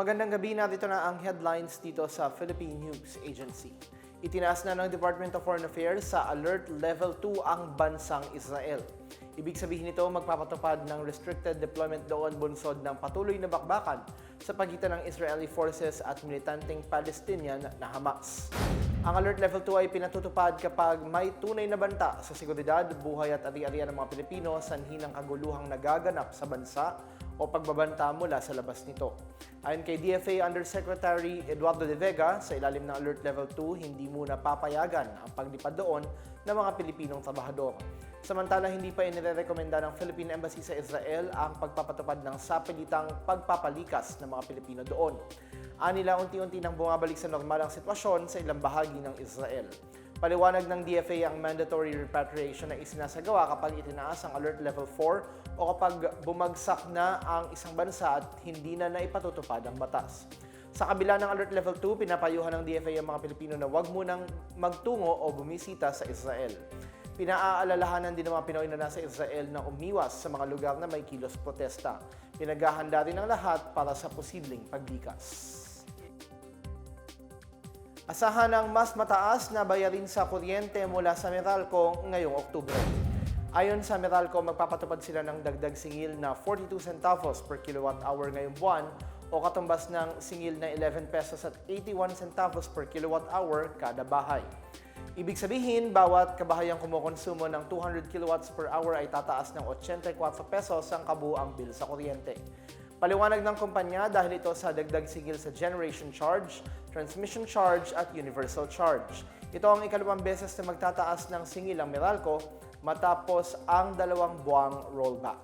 Magandang gabi na dito na ang headlines dito sa Philippine News Agency. Itinaas na ng Department of Foreign Affairs sa Alert Level 2 ang bansang Israel. Ibig sabihin nito magpapatupad ng restricted deployment doon bunsod ng patuloy na bakbakan sa pagitan ng Israeli forces at militanteng Palestinian na Hamas. Ang Alert Level 2 ay pinatutupad kapag may tunay na banta sa seguridad, buhay at ari-arian ng mga Pilipino sanhi ng kaguluhang nagaganap sa bansa o pagbabanta mula sa labas nito. Ayon kay DFA Undersecretary Eduardo De Vega, sa ilalim ng Alert Level 2, hindi muna papayagan ang paglipad doon ng mga Pilipinong trabahador. Samantala, hindi pa inirekomenda ng Philippine Embassy sa Israel ang pagpapatupad ng sapilitang pagpapalikas ng mga Pilipino doon. Anila unti-unti nang bumabalik sa normal ang sitwasyon sa ilang bahagi ng Israel. Paliwanag ng DFA ang mandatory repatriation na isinasagawa kapag itinaas ang Alert Level 4 o kapag bumagsak na ang isang bansa at hindi na naipatutupad ang batas. Sa kabila ng Alert Level 2, pinapayuhan ng DFA ang mga Pilipino na huwag munang magtungo o bumisita sa Israel. Pinaaalalahanan din ng mga Pinoy na nasa Israel na umiwas sa mga lugar na may kilos protesta. Pinaghahanda rin ang lahat para sa posibleng paglikas. Asahan ng mas mataas na bayarin sa kuryente mula sa Meralco ngayong Oktubre. Ayon sa Meralco, magpapatupad sila ng dagdag singil na 42 centavos per kilowatt hour ngayong buwan o katumbas ng singil na 11 pesos at 81 centavos per kilowatt hour kada bahay. Ibig sabihin, bawat kabahayang kumukonsumo ng 200 kilowatts per hour ay tataas ng 84 pesos ang kabuang bill sa kuryente. Paliwanag ng kumpanya dahil ito sa dagdag sigil sa generation charge, transmission charge at universal charge. Ito ang ikalawang beses na magtataas ng singil ang Meralco matapos ang dalawang buwang rollback.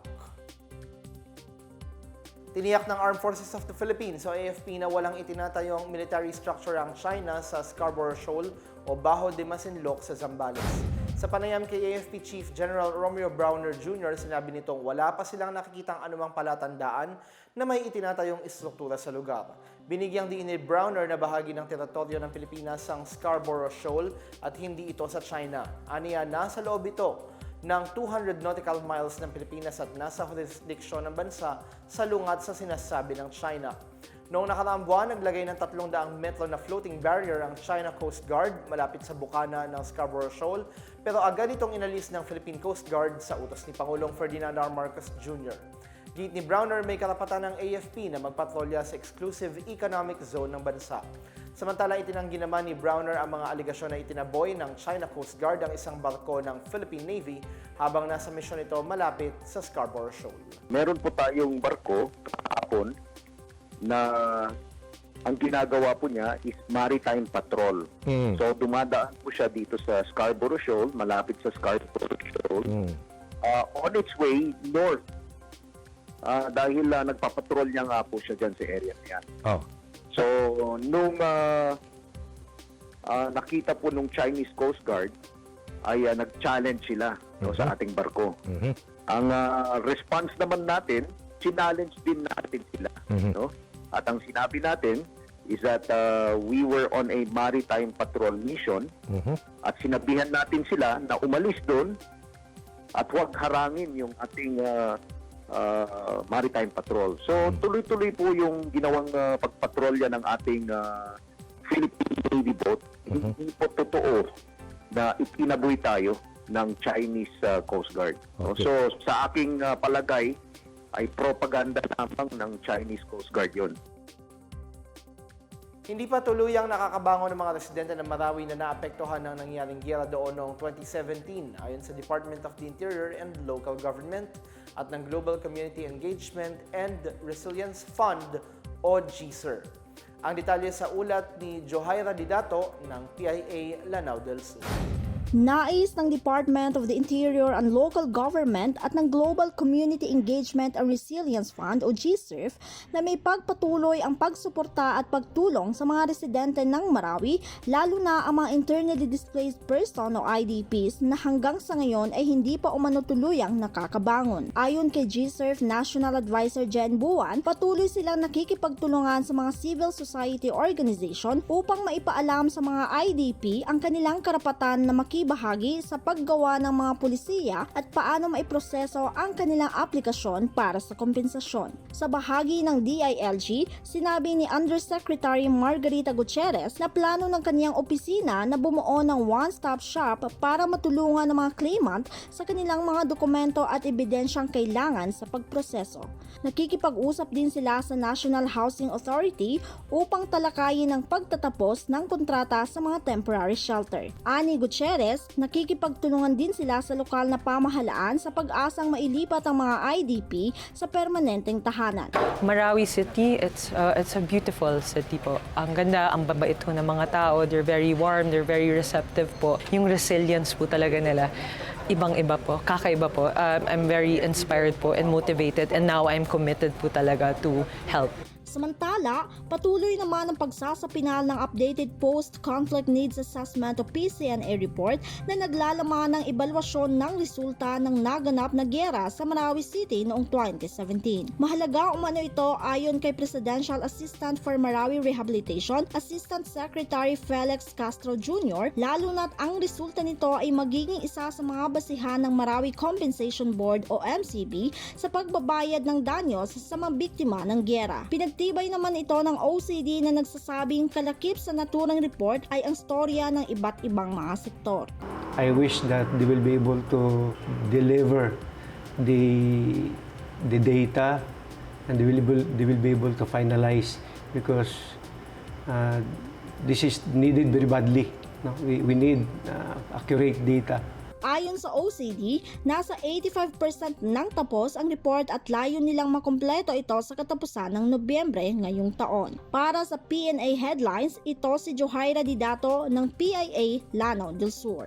Tiniyak ng Armed Forces of the Philippines o AFP na walang itinatayong military structure ang China sa Scarborough Shoal o Bajo de Masinloc sa Zambales. Sa panayam kay AFP Chief General Romeo Browner Jr., sinabi nitong wala pa silang nakikitang anumang palatandaan na may itinatayong istruktura sa lugar. Binigyang diin ni Browner na bahagi ng teritoryo ng Pilipinas ang Scarborough Shoal at hindi ito sa China. Aniya, nasa loob ito ng 200 nautical miles ng Pilipinas at nasa jurisdiksyon ng bansa sa lungat sa sinasabi ng China. Noong nakaraang buwan, naglagay ng 300 metro na floating barrier ang China Coast Guard malapit sa bukana ng Scarborough Shoal pero agad itong inalis ng Philippine Coast Guard sa utos ni Pangulong Ferdinand R. Marcos Jr. Git ni Browner may karapatan ng AFP na magpatrolya sa exclusive economic zone ng bansa. Samantala, itinanggi naman ni Browner ang mga aligasyon na itinaboy ng China Coast Guard ang isang barko ng Philippine Navy habang nasa misyon ito malapit sa Scarborough Shoal. meron po tayong barko kahapon na ang ginagawa po niya is maritime patrol. Mm. So dumadaan po siya dito sa Scarborough Shoal, malapit sa Scarborough Shoal. Mm. Uh, on its way north. Ah, dahil uh, nagpapatrol niya nga po siya dyan sa area na yan. Oh. So, nung ah, ah, nakita po nung Chinese Coast Guard, ay ah, nag-challenge sila no, sa Mhm. ating barko. Mhm. Ang ah, response naman natin, challenge din natin sila. Mhm. No? At ang sinabi natin is that uh, we were on a maritime patrol mission Mhm. at sinabihan natin sila na umalis doon at huwag harangin yung ating uh, uh, maritime patrol. So tuloy-tuloy po yung ginawang uh, pagpatrolya ng ating uh, Philippine Navy boat. Mhm. Hindi po totoo na itinaboy tayo ng Chinese uh, Coast Guard. Okay. So sa aking uh, palagay ay propaganda lamang ng Chinese Coast Guard yon. Hindi pa tuluyang nakakabangon ng mga residente ng Marawi na naapektuhan ng nangyaring giyera doon noong 2017 ayon sa Department of the Interior and Local Government at ng Global Community Engagement and Resilience Fund o GSER. Ang detalye sa ulat ni Johaira Didato ng PIA Lanao del Sur. Nais ng Department of the Interior and Local Government at ng Global Community Engagement and Resilience Fund o GSIRF na may pagpatuloy ang pagsuporta at pagtulong sa mga residente ng Marawi lalo na ang mga internally displaced person o IDPs na hanggang sa ngayon ay hindi pa umano tuluyang nakakabangon. Ayon kay GSIRF National Advisor Jen Buwan, patuloy silang nakikipagtulungan sa mga civil society organization upang maipaalam sa mga IDP ang kanilang karapatan na makita makibahagi sa paggawa ng mga pulisiya at paano maiproseso ang kanilang aplikasyon para sa kompensasyon. Sa bahagi ng DILG, sinabi ni Undersecretary Margarita Gutierrez na plano ng kaniyang opisina na bumuo ng one-stop shop para matulungan ng mga claimant sa kanilang mga dokumento at ebidensyang kailangan sa pagproseso. Nakikipag-usap din sila sa National Housing Authority upang talakayin ang pagtatapos ng kontrata sa mga temporary shelter. Ani Gutierrez, nakikipagtulungan din sila sa lokal na pamahalaan sa pag-asang mailipat ang mga IDP sa permanenteng tahanan. Marawi City, it's uh, it's a beautiful city po. Ang ganda, ang babait po ng mga tao. They're very warm, they're very receptive po. Yung resilience po talaga nila, ibang-iba po, kakaiba po. Um, I'm very inspired po and motivated and now I'm committed po talaga to help. Samantala, patuloy naman ang pagsasapinal ng updated Post-Conflict Needs Assessment o PCNA report na naglalaman ng ebalwasyon ng resulta ng naganap na gera sa Marawi City noong 2017. Mahalaga umano ito ayon kay Presidential Assistant for Marawi Rehabilitation, Assistant Secretary Felix Castro Jr., lalo na't ang resulta nito ay magiging isa sa mga basihan ng Marawi Compensation Board o MCB sa pagbabayad ng danyos sa mga biktima ng gera. Pinagtibay naman ito ng OCD na nagsasabing kalakip sa naturang report ay ang storya ng iba't ibang mga sektor. I wish that they will be able to deliver the the data and they will be, they will be able to finalize because uh, this is needed very badly. No? We, we need uh, accurate data. Ayon sa OCD, nasa 85% ng tapos ang report at layo nilang makumpleto ito sa katapusan ng Nobyembre ngayong taon. Para sa PNA Headlines, ito si Johaira Didato ng PIA Lanao del Sur.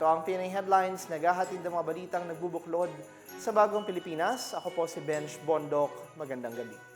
Ito ang PNA Headlines, naghahatid ng mga balitang nagbubuklod sa bagong Pilipinas. Ako po si Benj Bondok. Magandang gabi.